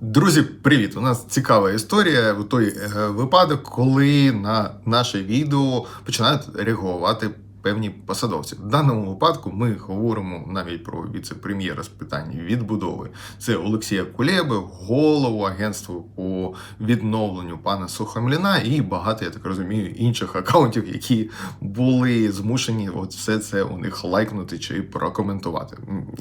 Друзі, привіт! У нас цікава історія. В той е, випадок, коли на наше відео починають реагувати певні посадовці. В даному випадку ми говоримо навіть про віце-прем'єра з питань відбудови. Це Олексія Кулеби, голову агентства по відновленню пана Сухомліна і багато, я так розумію, інших акаунтів, які були змушені от все це у них лайкнути чи прокоментувати.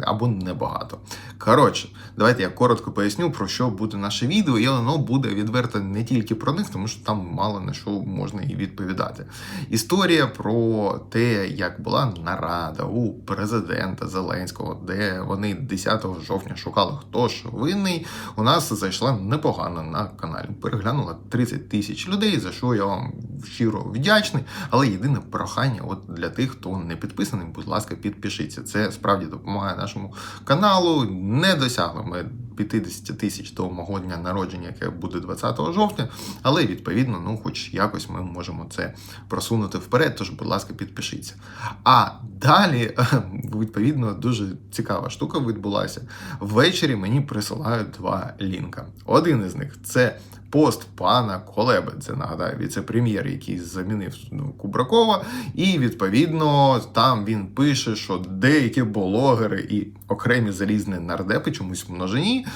Або небагато. Коротше, давайте я коротко поясню, про що буде наше відео, і воно буде відверто не тільки про них, тому що там мало на що можна і відповідати. Історія про те, як була нарада у президента Зеленського, де вони 10 жовтня шукали, хто ж винний, у нас зайшла непогано на каналі. Переглянула 30 тисяч людей, за що я вам щиро вдячний. Але єдине прохання, от для тих, хто не підписаний, будь ласка, підпишіться. Це справді допомагає нашому каналу. Не досягли ми 50 тисяч до мого дня народження, яке буде 20 жовтня. Але відповідно, ну, хоч якось ми можемо це просунути вперед. Тож, будь ласка, підпишіться. А далі, відповідно, дуже цікава штука відбулася. Ввечері мені присилають два лінка. Один із них це. Пост пана Колеби, це нагадаю, віце-прем'єр, який замінив ну, Кубракова, і відповідно там він пише, що деякі блогери і окремі залізні нардепи, чомусь в множині,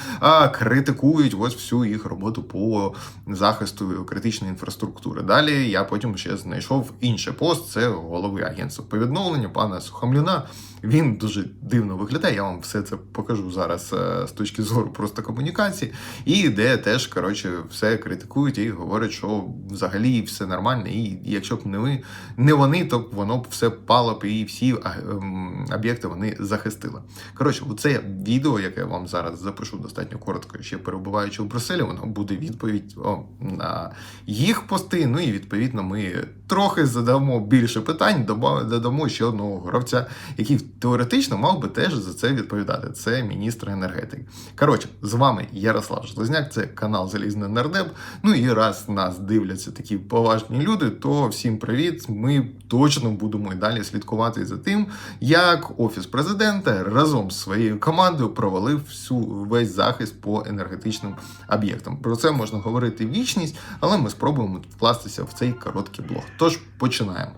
критикують ось всю їх роботу по захисту критичної інфраструктури. Далі я потім ще знайшов інший пост. Це голови агентства по відновленню пана Сухомліна. Він дуже дивно виглядає. Я вам все це покажу зараз е, з точки зору просто комунікації, і де теж коротше все критикують і говорять, що взагалі все нормально. І якщо б не ви не вони, то воно б все пало б і всі ем, об'єкти вони захистили. Коротше, це відео, яке я вам зараз запишу достатньо коротко, ще перебуваючи у Брюсселі, воно буде відповідь о, на їх пости. Ну і відповідно ми трохи задамо більше питань, додамо ще одного гравця, який теоретично мав би теж за це відповідати. Це міністр енергетики. Коротше, з вами Ярослав Железняк, це канал Залізний Нардеп. Ну і раз нас дивляться такі поважні люди, то всім привіт. Ми точно будемо і далі слідкувати за тим, як офіс президента разом з своєю командою провалив всю весь захист по енергетичним об'єктам. Про це можна говорити вічність, але ми спробуємо вкластися в цей короткий блог. Тож починаємо.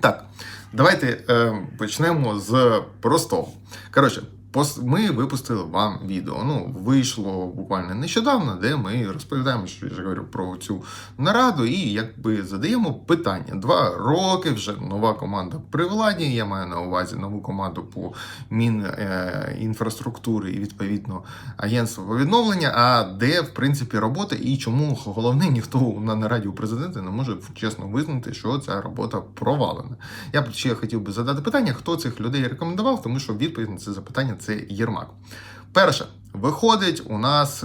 Так, давайте е, почнемо з простого. Коротше, ми випустили вам відео. Ну, вийшло буквально нещодавно, де ми розповідаємо, що я ж говорю про цю нараду, і якби задаємо питання. Два роки вже нова команда при владі. Я маю на увазі нову команду по Мінінфраструктури і відповідно агентство по відновлення. А де в принципі робота і чому головне ніхто на нараді у президента не може чесно визнати, що ця робота провалена. Я б ще хотів би задати питання, хто цих людей рекомендував, тому що відповідь на це запитання це Єрмак. Перше, виходить у нас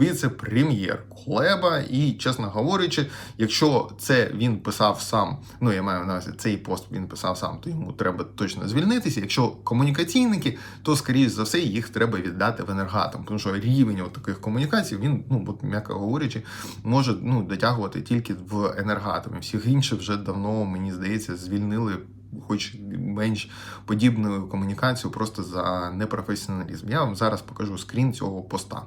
віце-прем'єр Кулеба, і, чесно говорячи, якщо це він писав сам, ну я маю на увазі цей пост він писав сам, то йому треба точно звільнитися. Якщо комунікаційники, то скоріш за все їх треба віддати в енергатом, тому що рівень от таких комунікацій він, ну от м'яко говорячи, може ну дотягувати тільки в енергатомі. Всіх інших вже давно мені здається звільнили. Хоч менш подібну комунікацію просто за непрофесіоналізм. Я вам зараз покажу скрін цього поста.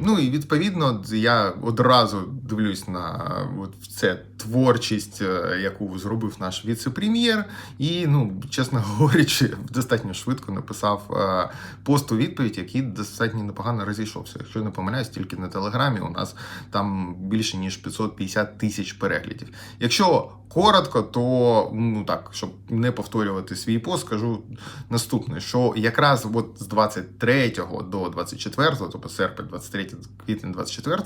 Ну і відповідно я одразу дивлюсь на от це творчість, е, яку зробив наш віце-прем'єр, і ну, чесно говорячи, достатньо швидко написав е, пост у відповідь, який достатньо непогано розійшовся. Якщо не помиляюсь, тільки на телеграмі у нас там більше ніж 550 тисяч переглядів. Якщо коротко, то ну так, щоб не повторювати свій пост, скажу наступне: що якраз от з 23 до 24, тобто серпень 23 квітня 24,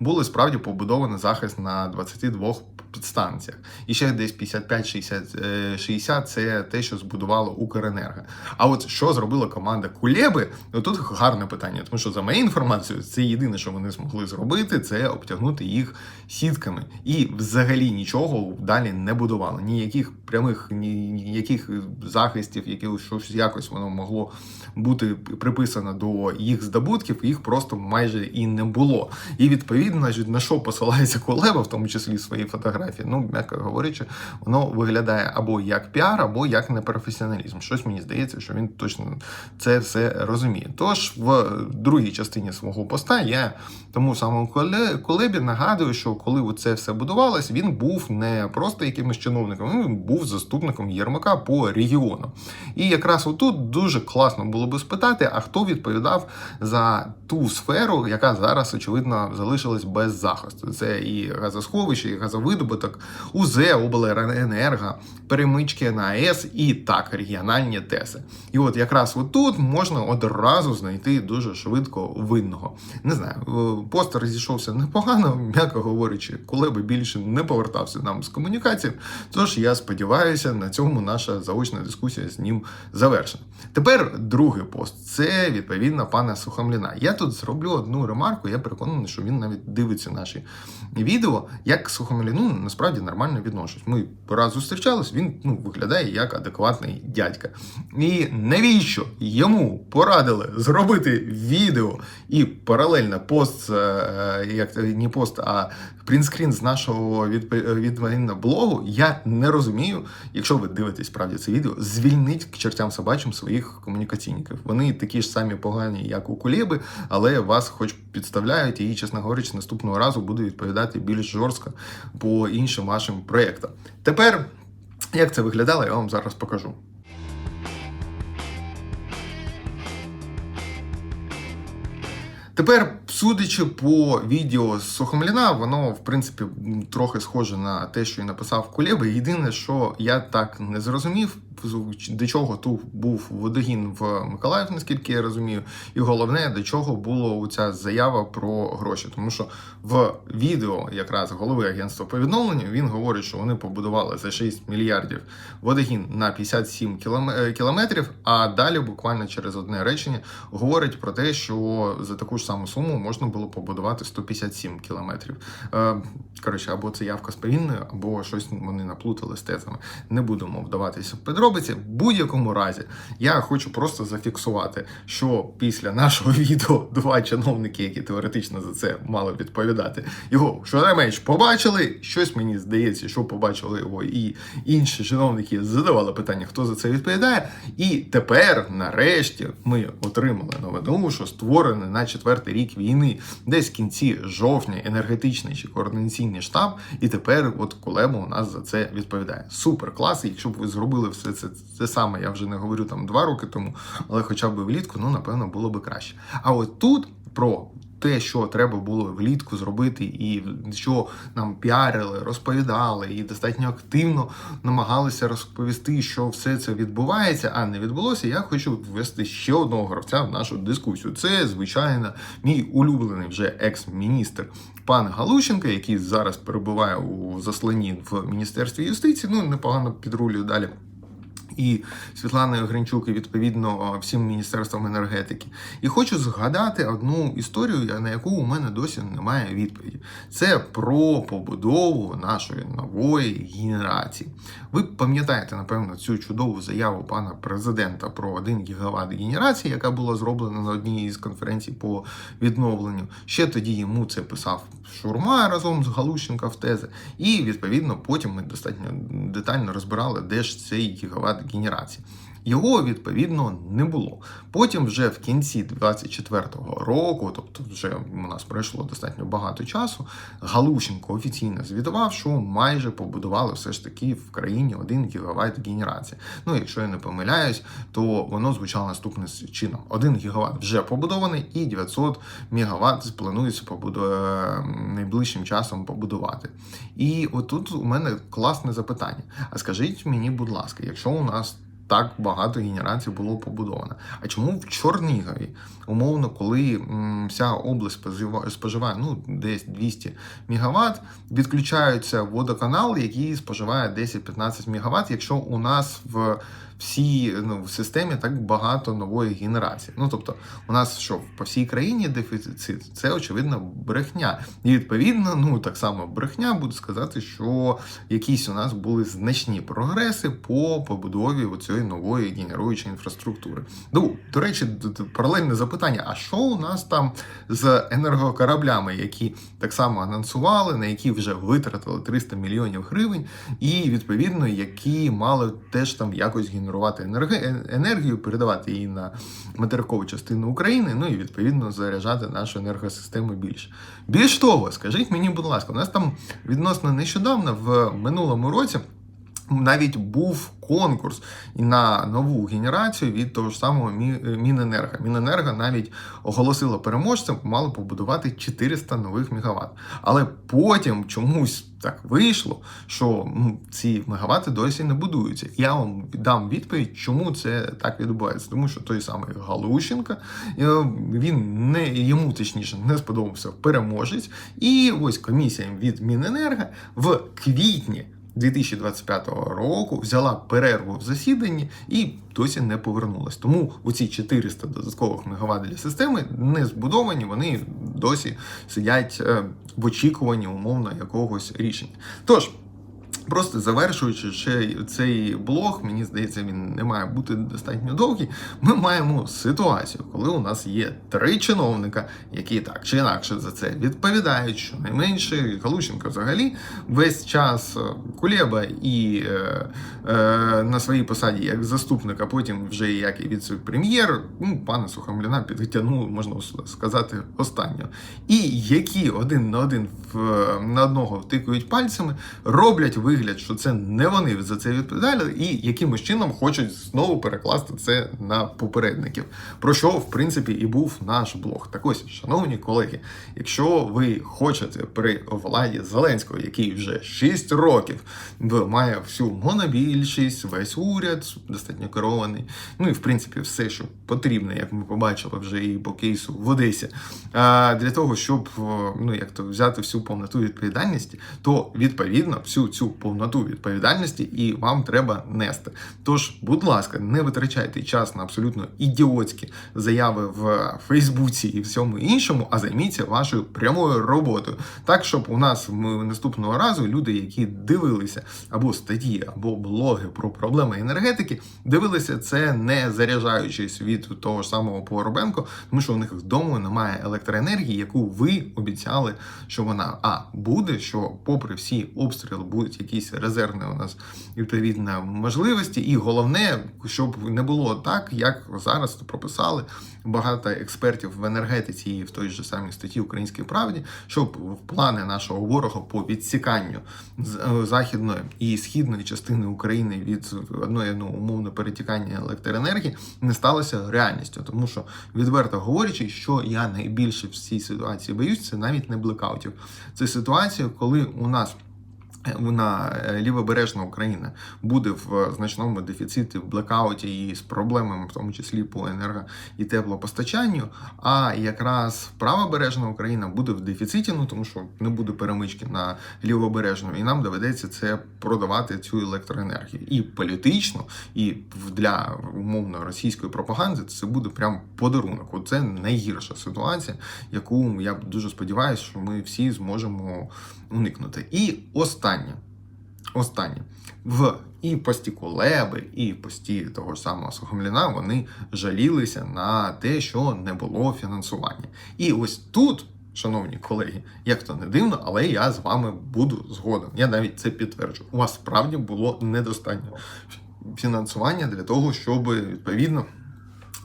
було справді побудований захист на 22 підстанціях. І ще десь 55-60 е, 60 – це те, що збудувало Укренерго. А от що зробила команда Кулеби? Ну тут гарне питання, тому що за моєю інформацією, це єдине, що вони змогли зробити, це обтягнути їх сітками. І взагалі нічого далі не будували. Ніяких прямих, ніяких захистів, яких щось якось воно могло бути приписано до їх здобутків, їх просто майже і не було. І відповідно, на що посилається Кулеба, в тому числі в своїй фотографії, фотографії. Ну, м'яко говорячи, воно виглядає або як піар, або як непрофесіоналізм. Щось мені здається, що він точно це все розуміє. Тож в другій частині свого поста я тому самому колебі нагадую, що коли це все будувалось, він був не просто якимось чиновником, він був заступником Єрмака по регіону. І якраз отут дуже класно було би спитати, а хто відповідав за ту сферу, яка зараз очевидно залишилась без захисту. Це і газосховище, і газовидобуток, УЗЕ, обленерго, перемички на АЕС і так регіональні теси. І от якраз отут можна одразу знайти дуже швидко винного. Не знаю, е, пост розійшовся непогано, м'яко говорячи, коли би більше не повертався нам з комунікації. Тож я сподіваюся, на цьому наша заочна дискусія з ним завершена. Тепер другий пост це відповідно пана Сухомліна. Я тут зроблю одну ремарку. Я переконаний, що він навіть дивиться наші відео. Як к Сухомліну насправді нормально відношусь. Ми раз зустрічались, він ну, виглядає як адекватний дядька. І навіщо йому порадили зробити відео і паралельно пост, е, як не пост, а принтскрін з нашого відп- відповідно блогу, я не розумію. Якщо ви дивитесь справді це відео, звільніть к чертям собачим своїх комунікаційників. Вони такі ж самі погані, як у Кулєби, але вас хоч підставляють, і, чесно говорячи, наступного разу буду відповідати більш жорстко по іншим вашим проєктам. Тепер, як це виглядало, я вам зараз покажу. Тепер, судячи по відео з Сухомліна, воно в принципі трохи схоже на те, що і написав Кулєба. Єдине, що я так не зрозумів, до чого тут був водогін в Миколаїв, наскільки я розумію, і головне, до чого була ця заява про гроші. Тому що в відео якраз голови агентства по відновленню він говорить, що вони побудували за 6 мільярдів водогін на 57 кіломе- е, кілометрів. А далі, буквально через одне речення, говорить про те, що за таку ж саму суму можна було побудувати 157 кілометрів. Коротше, або це явка з повінною, або щось вони наплутали з тезами. Не будемо вдаватися в подробиці. В будь-якому разі я хочу просто зафіксувати, що після нашого відео два чиновники, які теоретично за це мали відповідати, його щонайменш побачили. Щось мені здається, що побачили його, і інші чиновники задавали питання, хто за це відповідає. І тепер, нарешті, ми отримали новину, що створений на четвертий рік війни, десь в кінці жовтня, енергетичний чи координаційний штаб, і тепер от Кулеба у нас за це відповідає. Супер клас. І Якщо б ви зробили все це, це саме, я вже не говорю там два роки тому, але хоча б влітку, ну напевно було би краще. А от тут про. Те, що треба було влітку зробити, і що нам піарили, розповідали, і достатньо активно намагалися розповісти, що все це відбувається, а не відбулося. Я хочу ввести ще одного гравця в нашу дискусію. Це, звичайно, мій улюблений вже екс-міністр пан Галущенко, який зараз перебуває у засланні в міністерстві юстиції. Ну непогано підрулює далі. І Світланою Гринчук, і відповідно всім міністерством енергетики. І хочу згадати одну історію, на яку у мене досі немає відповіді. Це про побудову нашої нової генерації. Ви пам'ятаєте, напевно, цю чудову заяву пана президента про 1 гігават генерації, яка була зроблена на одній із конференцій по відновленню. Ще тоді йому це писав Шурма разом з Галущенка в тези. І відповідно потім ми достатньо детально розбирали, де ж цей гігават генерації. Його відповідно не було. Потім, вже в кінці 24-го року, тобто вже у нас пройшло достатньо багато часу, Галущенко офіційно звітував, що майже побудували все ж таки в країні 1 гігавайт генерації. Ну, якщо я не помиляюсь, то воно звучало наступним чином: 1 гігават вже побудований, і 900 мегаватт планується побуду... найближчим часом побудувати. І отут у мене класне запитання. А скажіть мені, будь ласка, якщо у нас так багато генерацій було побудовано. А чому в Чорнігові, умовно, коли вся область споживає, ну, десь 200 МВт, відключаються водоканал, який споживає 10-15 МВт, якщо у нас в всій ну, в системі так багато нової генерації. Ну тобто, у нас що по всій країні дефіцит, це очевидно брехня. І відповідно, ну так само брехня, буду сказати, що якісь у нас були значні прогреси по побудові цієї нової генеруючої інфраструктури. Ну, до речі, паралельне запитання: а що у нас там з енергокораблями, які так само анонсували, на які вже витратили 300 мільйонів гривень, і відповідно які мали теж там якось генерувати енерги- енергію, передавати її на материкову частину України, ну і відповідно заряджати нашу енергосистему більше. Більш того, скажіть мені, будь ласка, у нас там відносно нещодавно в минулому році. Навіть був конкурс на нову генерацію від того ж самого Мі- Міненерго. Міненерго навіть оголосила переможцем, мало побудувати 400 нових мегаватт. Але потім чомусь так вийшло, що ну, ці мегавати досі не будуються. Я вам дам відповідь, чому це так відбувається. Тому що той самий Галущенко, е, він не йому точніше не сподобався переможець. І ось комісія від Міненерго в квітні 2025 року взяла перерву в засіданні і досі не повернулась. Тому оці 400 додаткових мегаватт для системи не збудовані, вони досі сидять е, в очікуванні умовно якогось рішення. Тож. Просто завершуючи ще цей блог, мені здається, він не має бути достатньо довгий. Ми маємо ситуацію, коли у нас є три чиновника, які так чи інакше за це відповідають. Щонайменше Галущенко взагалі весь час е, Кулєба і е, е, на своїй посаді як заступник, а потім вже як і віце-прем'єр, ну, пана Сухомліна підтягнули, можна сказати, останнього. І які один на один в, на одного втикують пальцями, роблять вигляд, що це не вони за це відповідали, і якимось чином хочуть знову перекласти це на попередників. Про що, в принципі, і був наш блог. Так ось, шановні колеги, якщо ви хочете при владі Зеленського, який вже 6 років має всю монобільшість, весь уряд достатньо керований, ну і в принципі все, що потрібно, як ми побачили вже і по кейсу в Одесі, для того, щоб ну як то взяти всю повноту відповідальності, то відповідно всю цю повноту відповідальності і вам треба нести. Тож, будь ласка, не витрачайте час на абсолютно ідіотські заяви в Фейсбуці і всьому іншому, а займіться вашою прямою роботою. Так, щоб у нас наступного разу люди, які дивилися або статті, або блоги про проблеми енергетики, дивилися це не заряджаючись від того ж самого Поробенко, тому що у них вдома немає електроенергії, яку ви обіцяли, що вона а буде, що попри всі обстріли будуть якісь резервні у нас відповідно можливості, і головне, щоб не було так, як зараз прописали багато експертів в енергетиці і в той же самій статті Українській правді, щоб плани нашого ворога по відсіканню е, західної і східної частини України від одної ну, умовно перетікання електроенергії не сталося реальністю, тому що відверто говорячи, що я найбільше в цій ситуації боюсь, це навіть не блекаутів. Це ситуація, коли у нас на е, лівобережна Україна буде в значному дефіциті, в блекауті і з проблемами, в тому числі по енерго і теплопостачанню. А якраз правобережна Україна буде в дефіциті, ну тому що не буде перемички на лівобережну, і нам доведеться це продавати цю електроенергію. І політично, і для умовно російської пропаганди це буде прям подарунок. Це найгірша ситуація, яку я дуже сподіваюся, що ми всі зможемо уникнути. І останнє. Останнє. В і пості Кулеби, і пості того ж самого Сухомліна вони жалілися на те, що не було фінансування. І ось тут, шановні колеги, як то не дивно, але я з вами буду згоден. Я навіть це підтверджу. У вас справді було недостатньо фінансування для того, щоб відповідно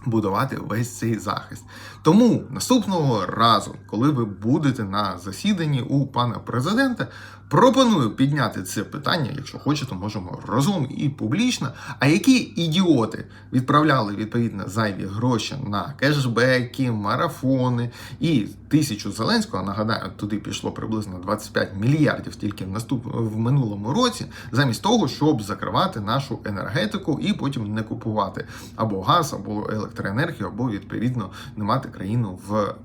будувати весь цей захист. Тому наступного разу, коли ви будете на засіданні у пана президента, пропоную підняти це питання, якщо хочете, можемо разом і публічно. А які ідіоти відправляли відповідно зайві гроші на кешбеки, марафони і тисячу Зеленського, нагадаю, туди пішло приблизно 25 мільярдів тільки в наступ в минулому році, замість того, щоб закривати нашу енергетику і потім не купувати або газ, або електроенергію, або відповідно не мати країну в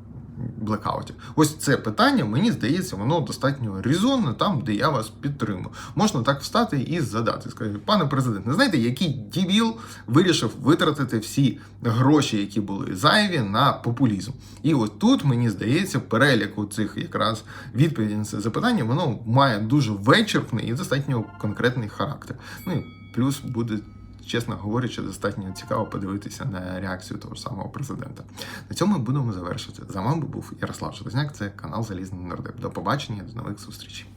блекауті. Ось це питання, мені здається, воно достатньо різонне там, де я вас підтримую. Можна так встати і задати. Скажіть, пане президент, не знаєте, який дівіл вирішив витратити всі гроші, які були зайві, на популізм? І от тут мені здається, перелік у цих якраз відповідей на це запитання, воно має дуже вичерпний і достатньо конкретний характер. Ну і плюс буде чесно говорячи, достатньо цікаво подивитися на реакцію того ж самого президента. На цьому будемо завершити. За вами був Ярослав Железняк, це канал Залізний Нордеп. До побачення, до нових зустрічей.